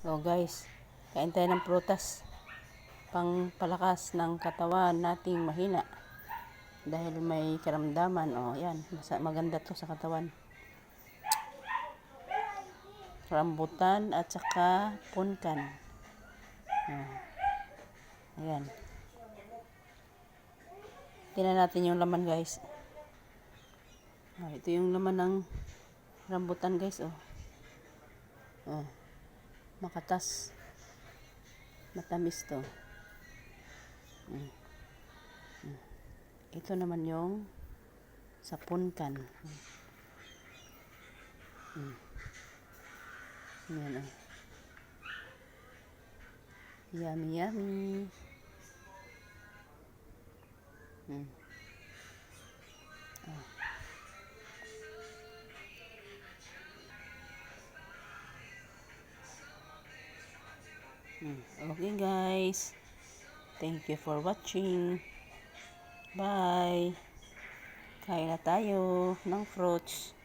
So guys, kain tayo ng prutas. Pang palakas ng katawan nating mahina. Dahil may karamdaman. Oh, yan. Maganda to sa katawan. Rambutan at saka punkan. Oh. Ayan. Tingnan natin yung laman guys. Oh, ito yung laman ng rambutan guys. Oh. Oh. Makatas. Matamis to. Mm. Mm. Ito naman yung sa punkan. Mm. Yan oh. Yummy, yummy. Mm. Okay guys. Thank you for watching. Bye. Kain tayo ng fruits.